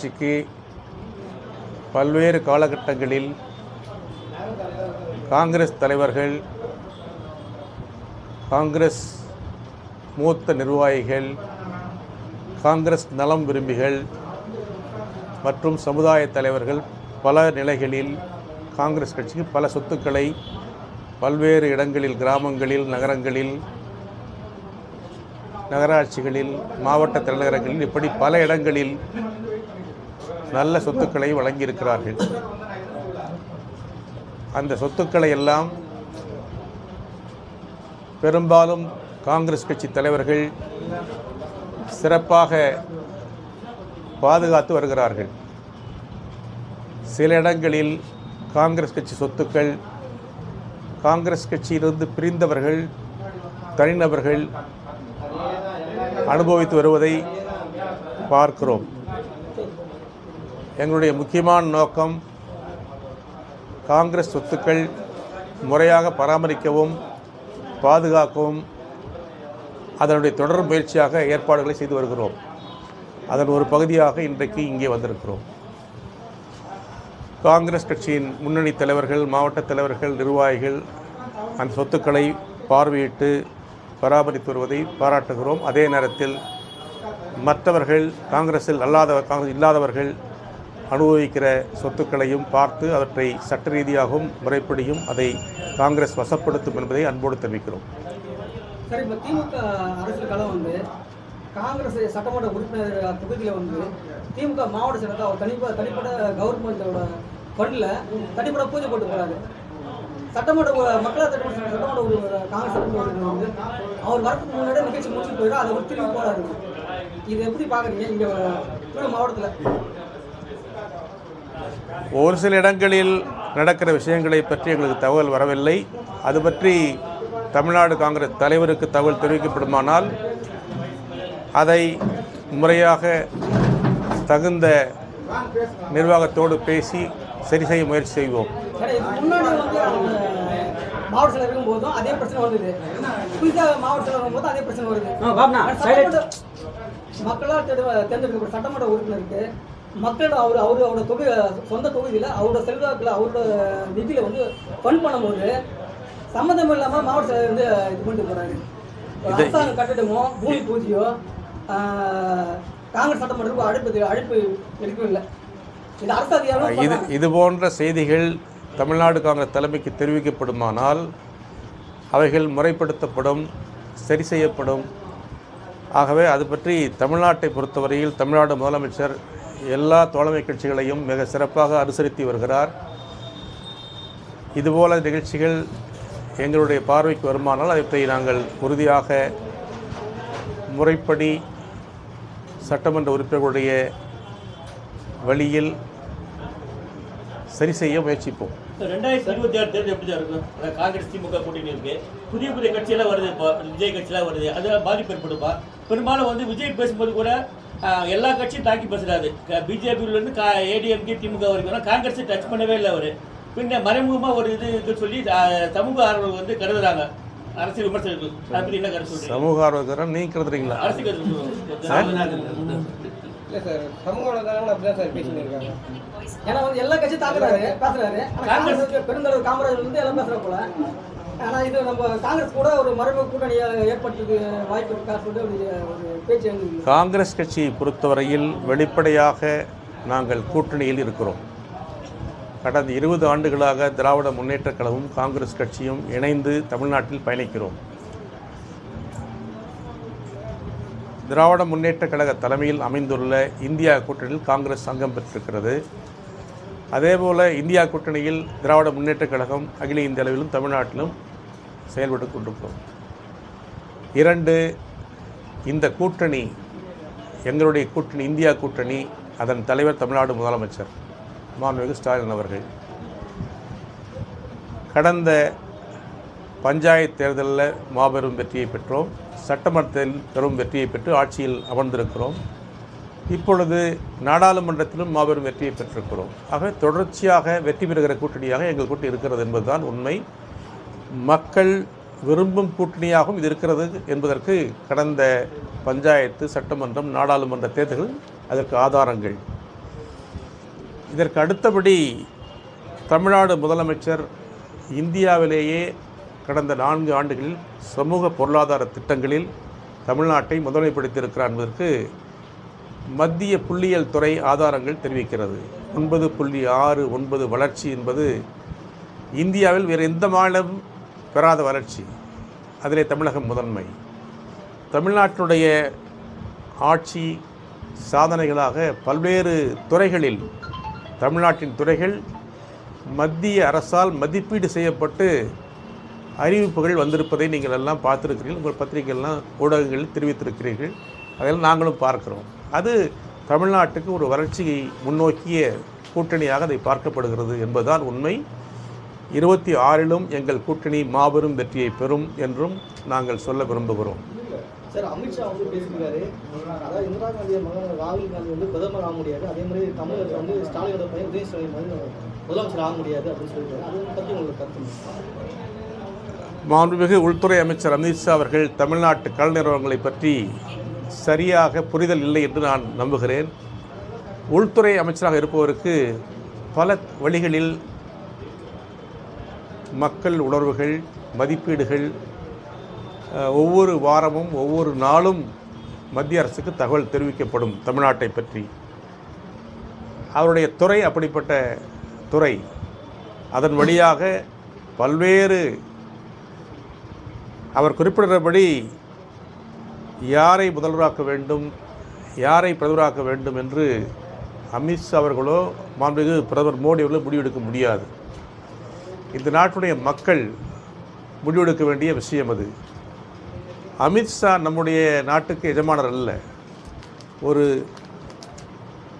கட்சிக்கு பல்வேறு காலகட்டங்களில் காங்கிரஸ் தலைவர்கள் காங்கிரஸ் மூத்த நிர்வாகிகள் காங்கிரஸ் நலம் விரும்பிகள் மற்றும் சமுதாய தலைவர்கள் பல நிலைகளில் காங்கிரஸ் கட்சிக்கு பல சொத்துக்களை பல்வேறு இடங்களில் கிராமங்களில் நகரங்களில் நகராட்சிகளில் மாவட்ட தலைநகரங்களில் இப்படி பல இடங்களில் நல்ல சொத்துக்களை வழங்கியிருக்கிறார்கள். அந்த சொத்துக்களை எல்லாம் பெரும்பாலும் காங்கிரஸ் கட்சி தலைவர்கள் சிறப்பாக பாதுகாத்து வருகிறார்கள். சில இடங்களில் காங்கிரஸ் கட்சி சொத்துக்கள் காங்கிரஸ் கட்சியிலிருந்து பிரிந்தவர்கள் தனிநபர்கள் அனுபவித்து வருவதை பார்க்கிறோம். எங்களுடைய முக்கியமான நோக்கம் காங்கிரஸ் சொத்துக்கள் முறையாக பராமரிக்கவும் பாதுகாக்கவும் அதனுடைய தொடர் முயற்சியாக ஏற்பாடுகளை செய்து வருகிறோம். அதன் ஒரு பகுதியாக இன்றைக்கு இங்கே வந்திருக்கிறோம். காங்கிரஸ் கட்சியின் முன்னணி தலைவர்கள் மாவட்ட தலைவர்கள் நிர்வாகிகள் அந்த சொத்துக்களை பார்வையிட்டு பராமரித்து வருவதை பாராட்டுகிறோம். அதே நேரத்தில் மற்றவர்கள் காங்கிரஸில் அல்லாத காங்கிரஸ் இல்லாதவர்கள் அனுபவிக்கிற சொத்துக்களையும் பார்த்து அவற்றை சட்ட ரீதியாகவும் முறைப்படியும் அதை காங்கிரஸ் வசப்படுத்தும் என்பதை அன்போடு தெரிவிக்கிறோம். சரி இப்போ திமுக அரசியல் களம் வந்து காங்கிரஸ் சட்டமன்ற உறுப்பினர் தொகுதியில் வந்து திமுக மாவட்ட செயலர் அவர் தனிப்பட்ட தனிப்பட்ட கவர்மெண்டோட ஃபண்டில் தனிப்பட்ட பூஜை போட்டு போகிறாரு சட்டமன்ற மக்களால் சட்டமன்ற சட்டமன்ற உறுப்பினர் காங்கிரஸ் சட்டமன்ற உறுப்பினர் வந்து அவர் வரத்துக்கு முன்னாடி நிகழ்ச்சி முடிச்சுட்டு போயிடும் அதை ஒரு திரும்பி போறாரு. இது எப்படி பார்க்குறீங்க இங்கே மாவட்டத்தில். ஒரு சில இடங்களில் நடக்கிற விஷயங்களை பற்றி எங்களுக்கு தகவல் வரவில்லை. அது பற்றி தமிழ்நாடு காங்கிரஸ் தலைவருக்கு தகவல் தெரிவிக்கப்படுமானால் அதை முறையாக தகுந்த நிர்வாகத்தோடு பேசி சரி செய்ய முயற்சி செய்வோம். இருக்கும்போதும் அதே பிரச்சனை புதுசாக அதே பிரச்சனை வருது. மக்களால் தேர்ந்தெடுக்கப்பட்ட சட்டமன்ற உறுப்பினருக்கு மக்களோட அவர் அவர் அவரோட தொகுதி சொந்த தொகுதியில் அவரோட செல்வாக்கில் அவரோட நிதியில் வந்து ஃபண்ட் பண்ணும்போது சம்மந்தம் இல்லாமல் மாவட்ட செயலர் வந்து இது பண்ணிட்டு போகிறாரு அரசாங்க கட்டிடமோ பூமி பூஜையோ காங்கிரஸ் சட்டமன்றத்துக்கு அழைப்பு அழைப்பு எடுக்கவும் இல்லை. இது அரசு இது இது போன்ற செய்திகள் தமிழ்நாடு காங்கிரஸ் தலைமைக்கு தெரிவிக்கப்படுமானால் அவைகள் முறைப்படுத்தப்படும் சரி செய்யப்படும். ஆகவே அது பற்றி தமிழ்நாட்டை பொறுத்தவரையில் தமிழ்நாடு முதலமைச்சர் எல்லா தோழமை கட்சிகளையும் மிக சிறப்பாக அனுசரித்து வருகிறார். இதுபோல நிகழ்ச்சிகள் எங்களுடைய பார்வைக்கு வருமானால் அவற்றை நாங்கள் உறுதியாக முறைப்படி சட்டமன்ற உறுப்பினர்களுடைய வழியில் சரி செய்ய முயற்சிப்போம். ரெண்டாயிரத்தி இருபத்தி ஆறு தேர்தல் எப்படி தான் இருக்கும்? காங்கிரஸ் திமுக கூட்டணி இருக்கு. புதிய புதிய கட்சியெல்லாம் வருது இப்போ விஜய் கட்சியெல்லாம் வருது. அதெல்லாம் பாதிப்பு ஏற்படுமா? பெரும்பாலும் வந்து விஜய் பேசும்போது கூட எல்லா கட்சியும் தாக்கி பேசுறாரு பிஜேபியிலேருந்து கா ஏடிஎம்கே திமுக வரைக்கும் காங்கிரஸை டச் பண்ணவே இல்லை அவர். பின்ன மறைமுகமாக ஒரு இது இது சொல்லி சமூக ஆர்வலர்கள் வந்து கருதுறாங்க. அரசியல் விமர்சகர்கள். அதை பற்றி என்ன கருத்து சொல்றீங்க? சமூக ஆர்வலர்கள் நீங்க கருதுறீங்களா? அரசியல். இல்லை சார் சமூக வலைதளங்கள் அப்படி தான் சார் பேசிட்டு இருக்காங்க. ஏன்னா வந்து எல்லா கட்சியும் தாக்குறாரு பேசுறாரு. காங்கிரஸ் பெருந்தலைவர் காமராஜர் வந்து எல்லாம் பேசுற போல ஆனால் இது நம்ம காங்கிரஸ் கூட ஒரு மரபு கூட்டணியை ஏற்படுத்துக்கு வாய்ப்பு இருக்கா சொல்லி ஒரு பேச்சு காங்கிரஸ் கட்சியை பொறுத்தவரையில் வெளிப்படையாக நாங்கள் கூட்டணியில் இருக்கிறோம். கடந்த இருபது ஆண்டுகளாக திராவிட முன்னேற்றக் கழகமும் காங்கிரஸ் கட்சியும் இணைந்து தமிழ்நாட்டில் பயணிக்கிறோம். திராவிட முன்னேற்றக் கழக தலைமையில் அமைந்துள்ள இந்தியா கூட்டணியில் காங்கிரஸ் சங்கம் பெற்றிருக்கிறது. அதேபோல் இந்தியா கூட்டணியில் திராவிட முன்னேற்றக் கழகம் அகில இந்திய அளவிலும் தமிழ்நாட்டிலும் செயல்பட்டு கொண்டிருக்கிறோம். இரண்டு இந்த கூட்டணி எங்களுடைய கூட்டணி இந்தியா கூட்டணி அதன் தலைவர் தமிழ்நாடு முதலமைச்சர் மாண்புமிகு ஸ்டாலின் அவர்கள். கடந்த பஞ்சாயத்து தேர்தலில் மாபெரும் வெற்றியை பெற்றோம். சட்டமன்றத்தில் பெரும் வெற்றியை பெற்று ஆட்சியில் அமர்ந்திருக்கிறோம். இப்பொழுது நாடாளுமன்றத்திலும் மாபெரும் வெற்றியை பெற்றிருக்கிறோம். ஆக தொடர்ச்சியாக வெற்றி பெறுகிற கூட்டணியாக எங்கள் கூட்டணி இருக்கிறது என்பதுதான் உண்மை. மக்கள் விரும்பும் கூட்டணியாகவும் இது இருக்கிறது என்பதற்கு கடந்த பஞ்சாயத்து சட்டமன்றம் நாடாளுமன்ற தேர்தல்கள் அதற்கு ஆதாரங்கள். இதற்கு அடுத்தபடி தமிழ்நாடு முதலமைச்சர் இந்தியாவிலேயே கடந்த நான்கு ஆண்டுகளில் சமூக பொருளாதார திட்டங்களில் தமிழ்நாட்டை முதன்மைப்படுத்தியிருக்கிறார் என்பதற்கு மத்திய புள்ளியியல் துறை ஆதாரங்கள் தெரிவிக்கிறது. ஒன்பது புள்ளி ஆறு ஒன்பது வளர்ச்சி என்பது இந்தியாவில் வேறு எந்த மாநிலம் பெறாத வளர்ச்சி. அதிலே தமிழகம் முதன்மை. தமிழ்நாட்டினுடைய ஆட்சி சாதனைகளாக பல்வேறு துறைகளில் தமிழ்நாட்டின் துறைகள் மத்திய அரசால் மதிப்பீடு செய்யப்பட்டு அறிவிப்புகள் வந்திருப்பதை நீங்கள் எல்லாம் பார்த்துருக்கிறீர்கள். உங்கள் பத்திரிகைகள்லாம் ஊடகங்களில் தெரிவித்திருக்கிறீர்கள். அதெல்லாம் நாங்களும் பார்க்கிறோம். அது தமிழ்நாட்டுக்கு ஒரு வளர்ச்சியை முன்னோக்கிய கூட்டணியாக அதை பார்க்கப்படுகிறது என்பதுதான் உண்மை. இருபத்தி ஆறிலும் எங்கள் கூட்டணி மாபெரும் வெற்றியை பெறும் என்றும் நாங்கள் சொல்ல விரும்புகிறோம். சார் அமித்ஷா வந்து பேசியிருக்காரு. அதாவது இந்திரா காந்தியோட மகன் ராகுல் காந்தி வந்து பிரதமர் ஆக முடியாது. அதே மாதிரி தமிழகத்தில் வந்து ஸ்டாலினோட பையன் உதய ஸ்டாலின் வந்து முதலமைச்சர் ஆக முடியாது அப்படின்னு சொல்லியிருக்காரு. அதை பற்றி உங்களுக்கு கருத்து? மாண்புமிகு உள்துறை அமைச்சர் அமித்ஷா அவர்கள் தமிழ்நாட்டு கல் நிறுவனங்களை பற்றி சரியாக புரிதல் இல்லை என்று நான் நம்புகிறேன். உள்துறை அமைச்சராக இருப்பவருக்கு பல வழிகளில் மக்கள் உணர்வுகள் மதிப்பீடுகள் ஒவ்வொரு வாரமும் ஒவ்வொரு நாளும் மத்திய அரசுக்கு தகவல் தெரிவிக்கப்படும் தமிழ்நாட்டை பற்றி. அவருடைய துறை அப்படிப்பட்ட துறை அதன் வழியாக பல்வேறு அவர் குறிப்பிடுகிறபடி யாரை முதல்வராக்க வேண்டும் யாரை பிரதமராக்க வேண்டும் என்று அமித்ஷா அவர்களோ மாண்புமிகு பிரதமர் மோடி அவர்களோ முடிவெடுக்க முடியாது. இந்த நாட்டுடைய மக்கள் முடிவெடுக்க வேண்டிய விஷயம் அது. அமித்ஷா நம்முடைய நாட்டுக்கு எஜமானர் அல்ல. ஒரு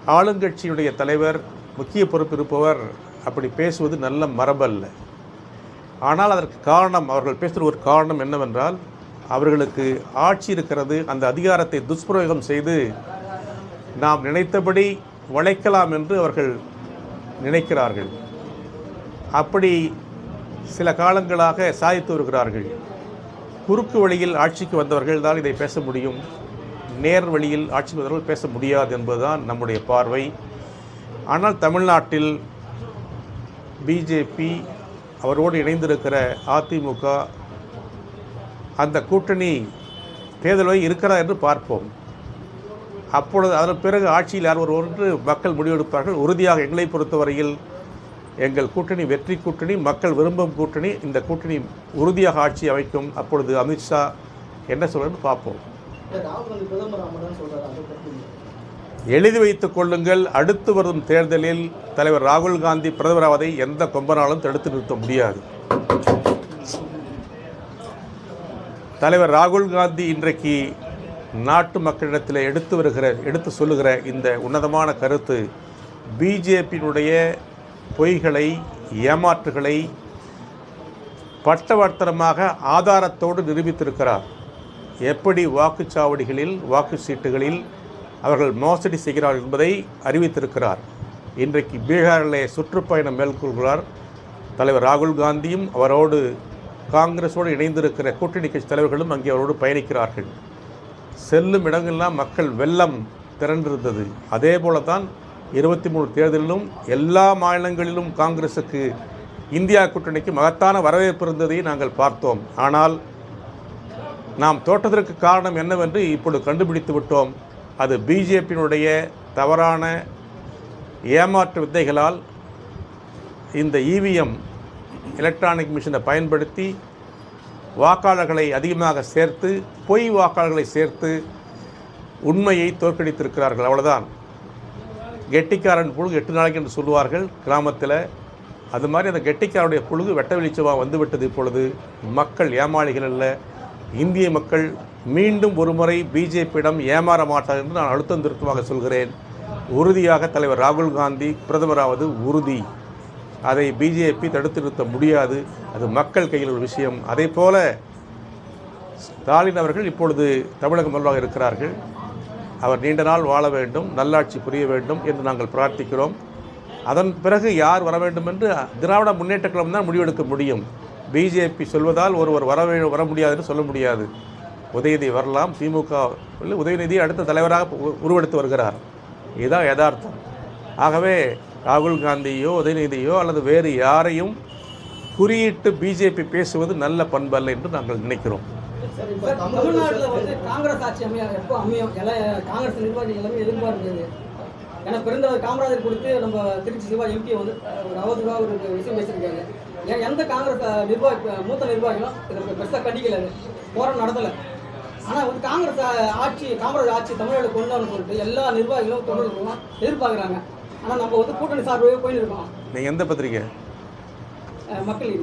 ஆளுங்கட்சியினுடைய தலைவர் முக்கிய பொறுப்பு இருப்பவர் அப்படி பேசுவது நல்ல மரபல்ல ஆனால் அதற்கு காரணம் அவர்கள் பேசுகிற ஒரு காரணம் என்னவென்றால் அவர்களுக்கு ஆட்சி இருக்கிறது அந்த அதிகாரத்தை துஷ்பிரயோகம் செய்து நாம் நினைத்தபடி வளைக்கலாம் என்று அவர்கள் நினைக்கிறார்கள். அப்படி சில காலங்களாக சாதித்து வருகிறார்கள். குறுக்கு வழியில் ஆட்சிக்கு வந்தவர்கள் தான் இதை பேச முடியும். நேர் வழியில் ஆட்சிக்கு வந்தவர்கள் பேச முடியாது என்பதுதான் நம்முடைய பார்வை. ஆனால் தமிழ்நாட்டில் பிஜேபி அவரோடு இணைந்திருக்கிற அதிமுக அந்த கூட்டணி தேர்தல் வரை என்று பார்ப்போம். அப்பொழுது அதன் பிறகு ஆட்சியில் யார் ஒருவர் மக்கள் முடிவெடுப்பார்கள். உறுதியாக எங்களை பொறுத்தவரையில் எங்கள் கூட்டணி வெற்றி கூட்டணி மக்கள் விரும்பும் கூட்டணி இந்த கூட்டணி உறுதியாக ஆட்சி அமைக்கும் அப்பொழுது அமித்ஷா என்ன சொல்றன்னு பார்ப்போம். எழுதி வைத்துக் கொள்ளுங்கள். அடுத்து வரும் தேர்தலில் தலைவர் ராகுல் காந்தி பிரதமராவதை எந்த கொம்பனாலும் தடுத்து நிறுத்த முடியாது. தலைவர் ராகுல் காந்தி இன்றைக்கு நாட்டு மக்களிடத்தில் எடுத்து வருகிற எடுத்து சொல்லுகிற இந்த உன்னதமான கருத்து பிஜேபியினுடைய பொய்களை ஏமாற்றுகளை பட்டவர்த்தனமாக ஆதாரத்தோடு நிரூபித்திருக்கிறார். எப்படி வாக்குச்சாவடிகளில் வாக்கு சீட்டுகளில் அவர்கள் மோசடி செய்கிறார்கள் என்பதை அறிவித்திருக்கிறார். இன்றைக்கு பீகாரிலே சுற்றுப்பயணம் மேற்கொள்கிறார் தலைவர் ராகுல் காந்தியும். அவரோடு காங்கிரஸோடு இணைந்திருக்கிற கூட்டணி கட்சி தலைவர்களும் அங்கே அவரோடு பயணிக்கிறார்கள். செல்லும் இடங்கள்லாம் மக்கள் வெள்ளம் திரண்டிருந்தது. அதே போல தான் இருபத்தி மூணு தேர்தலிலும் எல்லா மாநிலங்களிலும் காங்கிரஸுக்கு இந்தியா கூட்டணிக்கு மகத்தான வரவேற்பு இருந்ததை நாங்கள் பார்த்தோம். ஆனால் நாம் தோற்றதற்கு காரணம் என்னவென்று இப்பொழுது கண்டுபிடித்து விட்டோம். அது பிஜேபியினுடைய தவறான ஏமாற்று வித்தைகளால் இந்த இவிஎம் எலக்ட்ரானிக் மிஷினை பயன்படுத்தி வாக்காளர்களை அதிகமாக சேர்த்து பொய் வாக்காளர்களை சேர்த்து உண்மையை தோற்கடித்திருக்கிறார்கள். அவ்வளோதான் கெட்டிக்காரன் புழுகு எட்டு நாளைக்கு என்று சொல்லுவார்கள் கிராமத்தில். அது மாதிரி அந்த கெட்டிக்காரனுடைய புழுகு வெட்ட வெளிச்சமாக வந்துவிட்டது இப்பொழுது. மக்கள் ஏமாளிகள் அல்ல. இந்திய மக்கள் மீண்டும் ஒருமுறை பிஜேபியிடம் ஏமாற மாட்டார் என்று நான் அழுத்தம் திருத்தமாக சொல்கிறேன். உறுதியாக தலைவர் ராகுல் காந்தி பிரதமராவது உறுதி. அதை பிஜேபி தடுத்து நிறுத்த முடியாது. அது மக்கள் கையில் ஒரு விஷயம். அதே போல ஸ்டாலின் அவர்கள் இப்பொழுது தமிழக முதல்வராக இருக்கிறார்கள். அவர் நீண்ட நாள் வாழ வேண்டும் நல்லாட்சி புரிய வேண்டும் என்று நாங்கள் பிரார்த்திக்கிறோம். அதன் பிறகு யார் வர வேண்டும் என்று திராவிட முன்னேற்ற கழகம் தான் முடிவெடுக்க முடியும். பிஜேபி சொல்வதால் ஒருவர் வர வர முடியாதுன்னு சொல்ல முடியாது. உதயநிதி வரலாம். திமுக உதயநிதி அடுத்த தலைவராக உ- உருவெடுத்து வருகிறார். இதுதான் யதார்த்தம். ஆகவே ராகுல் காந்தியோ உதயநிதியோ அல்லது வேறு யாரையும் குறியிட்டு பிஜேபி பேசுவது நல்ல பண்பல்ல என்று நாங்கள் நினைக்கிறோம். தமிழ்நாட்டுல வந்து காங்கிரஸ் ஆட்சி அமைய எப்போ அமையும்? எல்லாம் காங்கிரஸ் நிர்வாகிகள் எல்லாமே எதிர்பார்க்குது ஏன்னா பிறந்தவர் காமராஜர் கொடுத்து நம்ம திருச்சி சிவா எம்பி வந்து ஒரு அவதூறா ஒரு விஷயம் பேசியிருக்காங்க ஏன் எந்த காங்கிரஸ் நிர்வாகி மூத்த நிர்வாகிகளும் இதை பெருசாக கண்டிக்கல போராட்டம் நடத்தலை. ஆனால் வந்து காங்கிரஸ் ஆட்சி காமராஜ் ஆட்சி தமிழ்நாடு கொண்டு வரணும்னு சொல்லிட்டு எல்லா நிர்வாகிகளும் தொண்டர்களும் எதிர்பார்க்குறாங்க. ஆனால் நம்ம வந்து கூட்டணி சார்பாகவே போயின்னு இருக்கோம். நீங்கள் எந்த பத்திரிக்கை? மக்கள்?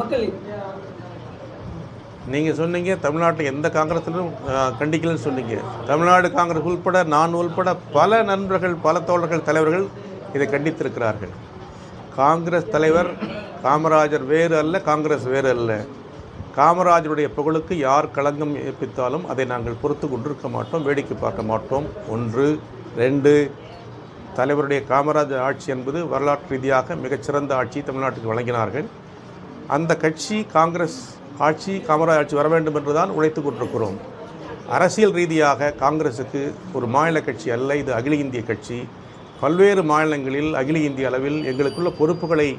மக்கள் நீங்கள் சொன்னீங்க தமிழ்நாட்டில் எந்த காங்கிரஸிலும் கண்டிக்கலன்னு சொன்னீங்க. தமிழ்நாடு காங்கிரஸ் உள்பட நான் உள்பட பல நண்பர்கள் பல தோழர்கள் தலைவர்கள் இதை கண்டித்திருக்கிறார்கள். காங்கிரஸ் தலைவர் காமராஜர் வேறு அல்ல காங்கிரஸ் வேறு அல்ல. காமராஜருடைய புகழுக்கு யார் களங்கம் ஏற்பித்தாலும் அதை நாங்கள் பொறுத்து கொண்டிருக்க மாட்டோம் வேடிக்கை பார்க்க மாட்டோம். ஒன்று ரெண்டு தலைவருடைய காமராஜர் ஆட்சி என்பது வரலாற்று ரீதியாக மிகச்சிறந்த ஆட்சி தமிழ்நாட்டுக்கு வழங்கினார்கள். அந்த கட்சி காங்கிரஸ் ஆட்சி காமராஜ் ஆட்சி வர வேண்டும் என்றுதான் உழைத்து கொண்டிருக்கிறோம். அரசியல் ரீதியாக காங்கிரஸுக்கு ஒரு மாநில கட்சி அல்ல இது அகில இந்திய கட்சி. பல்வேறு மாநிலங்களில் அகில இந்திய அளவில் எங்களுக்குள்ள பொறுப்புகளை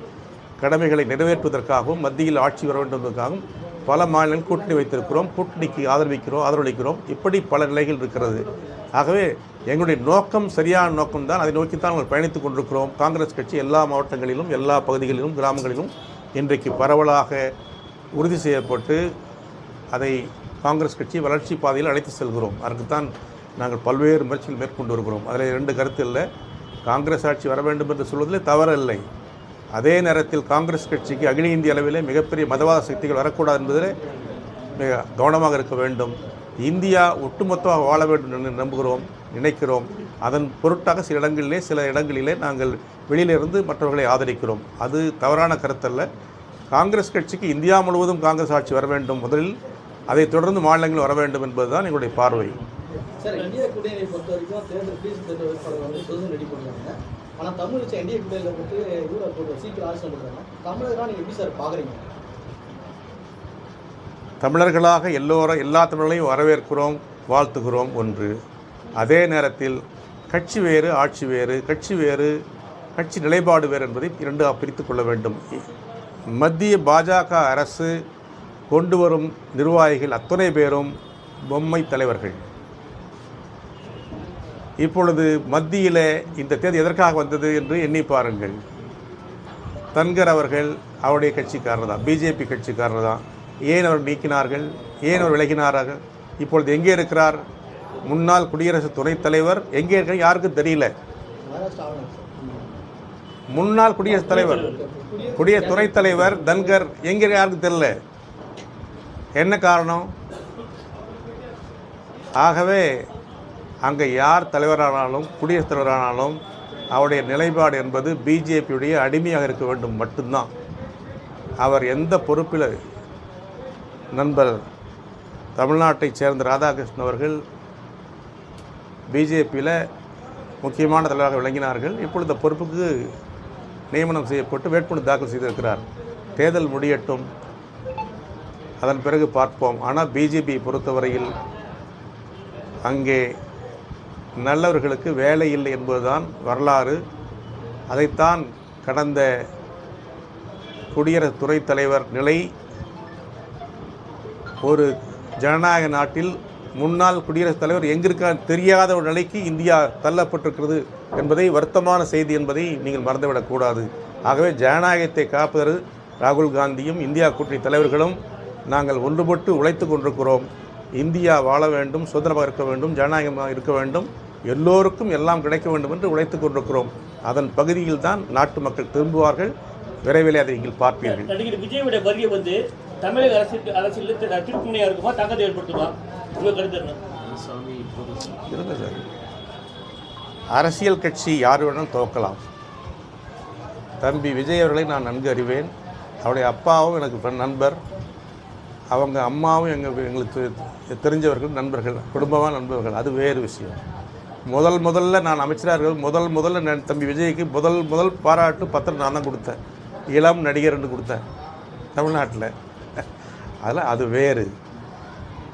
கடமைகளை நிறைவேற்றுவதற்காகவும் மத்தியில் ஆட்சி வர வேண்டும் என்பதற்காகவும் பல மாநிலங்கள் கூட்டணி வைத்திருக்கிறோம் கூட்டணிக்கு ஆதரவிக்கிறோம் ஆதரவளிக்கிறோம். இப்படி பல நிலைகள் இருக்கிறது. ஆகவே எங்களுடைய நோக்கம் சரியான நோக்கம்தான். அதை நோக்கித்தான் நாங்கள் பயணித்துக் கொண்டிருக்கிறோம். காங்கிரஸ் கட்சி எல்லா மாவட்டங்களிலும் எல்லா பகுதிகளிலும் கிராமங்களிலும் இன்றைக்கு பரவலாக உறுதி செய்யப்பட்டு அதை காங்கிரஸ் கட்சி வளர்ச்சி பாதையில் அழைத்து செல்கிறோம். அதற்குத்தான் நாங்கள் பல்வேறு முயற்சிகள் மேற்கொண்டு வருகிறோம். அதில் இரண்டு கருத்து இல்லை. காங்கிரஸ் ஆட்சி வர வேண்டும் என்று சொல்வதில் தவறில்லை அதே நேரத்தில் காங்கிரஸ் கட்சிக்கு அகில இந்திய அளவிலே மிகப்பெரிய மதவாத சக்திகள் வரக்கூடாது என்பதில் கவனமாக இருக்க வேண்டும். இந்தியா ஒட்டுமொத்தமாக வாழ வேண்டும் என்று நம்புகிறோம் நினைக்கிறோம். அதன் பொருட்டாக சில இடங்களிலே சில இடங்களிலே நாங்கள் வெளியிலிருந்து மற்றவர்களை ஆதரிக்கிறோம். அது தவறான கருத்தல்ல. காங்கிரஸ் கட்சிக்கு இந்தியா முழுவதும் காங்கிரஸ் ஆட்சி வர வேண்டும். முதலில் அதைத் தொடர்ந்து மாநிலங்கள் வர வேண்டும் என்பதுதான் எங்களுடைய பார்வை. சார் இந்திய கூட்டணியை பொறுத்த வரைக்கும் தேர்தல் தேர்தல் வேட்பாளர் வந்து சுதந்திரம் ரெடி பண்ணுறாங்க ஆனால் தமிழ் கூட்டணியில் இவரை போட்டு சீக்கிரம் ஆட்சி பண்ணுறாங்க நீங்கள் எப்படி சார் பார்க்குறீங்க தமிழர்களாக எல்லோரும் எல்லா தமிழர்களையும் வரவேற்கிறோம் வாழ்த்துகிறோம் ஒன்று. அதே நேரத்தில் கட்சி வேறு ஆட்சி வேறு கட்சி வேறு கட்சி நிலைப்பாடு வேறு என்பதை இரண்டாக பிரித்து கொள்ள வேண்டும். மத்திய பாஜக அரசு கொண்டு வரும் நிர்வாகிகள் அத்தனை பேரும் பொம்மை தலைவர்கள். இப்பொழுது மத்தியில் இந்த தேதி எதற்காக வந்தது என்று எண்ணி பாருங்கள். தன்கர் அவர்கள் அவருடைய கட்சிக்காரர் தான் பிஜேபி கட்சிக்காரர் தான் ஏன் அவர் நீக்கினார்கள் ஏன் அவர் விலகினார்கள் இப்பொழுது எங்கே இருக்கிறார்? முன்னாள் குடியரசு துணைத் தலைவர் எங்கே இருக்கிறார்? யாருக்கும் தெரியல. முன்னாள் குடியரசுத் தலைவர். குடியரசு துணைத் தலைவர் தன்கர் எங்கே யாருக்கும் தெரியல. என்ன காரணம்? ஆகவே அங்கே யார் தலைவரானாலும் குடியரசுத் தலைவரானாலும் அவருடைய நிலைப்பாடு என்பது பிஜேபியுடைய அடிமையாக இருக்க வேண்டும் மட்டும்தான். அவர் எந்த பொறுப்பில் நண்பர் தமிழ்நாட்டைச் சேர்ந்த ராதாகிருஷ்ணன் அவர்கள் பிஜேபியில் முக்கியமான தலைவராக விளங்கினார்கள். இப்பொழுது பொறுப்புக்கு நியமனம் செய்யப்பட்டு வேட்புமனு தாக்கல் செய்திருக்கிறார். தேர்தல் முடியட்டும். அதன் பிறகு பார்ப்போம். ஆனால் பிஜேபி பொறுத்தவரையில் அங்கே நல்லவர்களுக்கு வேலை இல்லை என்பதுதான் வரலாறு. அதைத்தான் கடந்த குடியரசு துறைத் தலைவர் நிலை ஒரு ஜனநாயக நாட்டில் முன்னாள் குடியரசுத் தலைவர் எங்கிருக்கா தெரியாத ஒரு நிலைக்கு இந்தியா தள்ளப்பட்டிருக்கிறது என்பதை வருத்தமான செய்தி என்பதை நீங்கள் மறந்துவிடக்கூடாது ஆகவே ஜனநாயகத்தை காப்பது ராகுல் காந்தியும் இந்தியா கூட்டணி தலைவர்களும் நாங்கள் ஒன்றுபட்டு உழைத்து கொண்டிருக்கிறோம். இந்தியா வாழ வேண்டும் சுதந்திரமாக இருக்க வேண்டும் ஜனநாயகமாக இருக்க வேண்டும். எல்லோருக்கும் எல்லாம் கிடைக்க வேண்டும் என்று உழைத்து கொண்டிருக்கிறோம். அதன் பகுதியில் தான் நாட்டு மக்கள் திரும்புவார்கள். விரைவில் அதை நீங்கள் பார்ப்பீர்கள். நடிகர் விஜயோட வருகை வந்து தமிழக அரசியல் அரசியலில் திரு- திருப்புமுனையா இருக்குமா? தாக்கத்தை ஏற்படுத்துமா? உங்க கருத்து அரசியல் கட்சி யார் வேணாலும் துவக்கலாம். தம்பி விஜய் அவர்களை நான் நன்கு அறிவேன். அவருடைய அப்பாவும் எனக்கு நண்பர். அவங்க அம்மாவும் எங்கள் எங்களுக்கு தெ- தெரிஞ்சவர்கள் நண்பர்கள் குடும்பமான நண்பர்கள். அது வேறு விஷயம். முதல் முதல்ல நான் அமைச்சரார்கள் முதல் முதல்ல நான் தம்பி விஜய்க்கு முதல் முதல் பாராட்டு பத்திரம் நான் தான் கொடுத்தேன். இளம் நடிகர்னு கொடுத்தேன். தமிழ்நாட்டில். அதில் அது வேறு.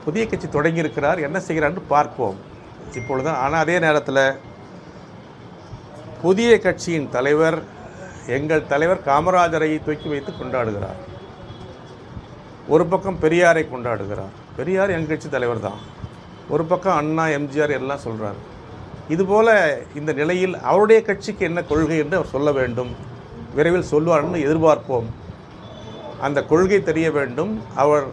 புதிய கட்சி தொடங்கியிருக்கிறார் என்ன செய்கிறான்னு பார்ப்போம். இப்பொழுது ஆனால் அதே நேரத்தில் புதிய கட்சியின் தலைவர் எங்கள் தலைவர் காமராஜரை தூக்கி வைத்து கொண்டாடுகிறார். ஒரு பக்கம் பெரியாரை கொண்டாடுகிறார். பெரியார் எங்கள் கட்சி தலைவர் தான். ஒரு பக்கம் அண்ணா எம்ஜிஆர் எல்லாம் சொல்கிறார் இதுபோல் இந்த நிலையில் அவருடைய கட்சிக்கு என்ன கொள்கை என்று அவர் சொல்ல வேண்டும். விரைவில் சொல்வார்னு எதிர்பார்ப்போம். அந்த கொள்கை தெரிய வேண்டும். அவர்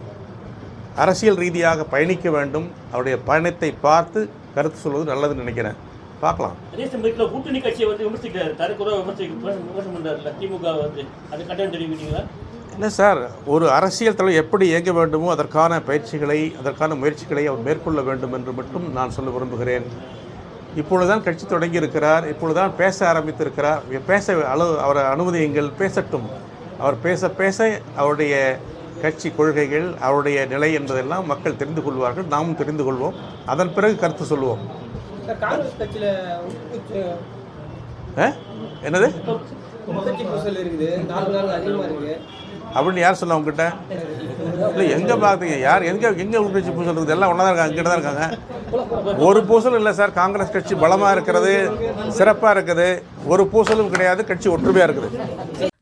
அரசியல் ரீதியாக பயணிக்க வேண்டும். அவருடைய பயணத்தை பார்த்து கருத்து சொல்வது நல்லதுன்னு நினைக்கிறேன். பார்க்கலாம். அதே சமயத்தில் கூட்டணி கட்சியை வந்து விமர்சிக்கிறாரு. தரக்குறவா விமர்சிக்க விமர்சனம் விமர்சனம் பண்றாருல்ல. திமுக வந்து அது கட்டணம் தெரிவிக்கிறீங்களா? இல்லை சார் ஒரு அரசியல் தலைவர் எப்படி இயங்க வேண்டுமோ அதற்கான பயிற்சிகளை அதற்கான முயற்சிகளை அவர் மேற்கொள்ள வேண்டும் என்று மட்டும் நான் சொல்ல விரும்புகிறேன். இப்பொழுதுதான் கட்சி தொடங்கி இருக்கிறார் இப்பொழுதுதான் பேச ஆரம்பித்திருக்கிறார். பேச அளவு அவரை அனுமதியுங்கள் பேசட்டும். அவர் பேச பேச அவருடைய கட்சி கொள்கைகள் அவருடைய நிலை என்பதெல்லாம் மக்கள் தெரிந்து கொள்வார்கள். நாமும் தெரிந்து கொள்வோம். அதன் பிறகு கருத்து சொல்லுவோம்? என்னது? அப்படின்னு யார் சொன்னா உங்ககிட்ட? இல்லை எங்கே பார்த்தீங்க யார் எங்கே எங்கே உள்கட்சி பூசல் இருக்குது? எல்லாம் ஒன்றா தான் இருக்காங்க இங்கிட்ட தான் இருக்காங்க. ஒரு பூசலும் இல்லை சார். காங்கிரஸ் கட்சி பலமாக இருக்கிறது சிறப்பாக இருக்குது. ஒரு பூசலும் கிடையாது கட்சி ஒற்றுமையாக இருக்குது.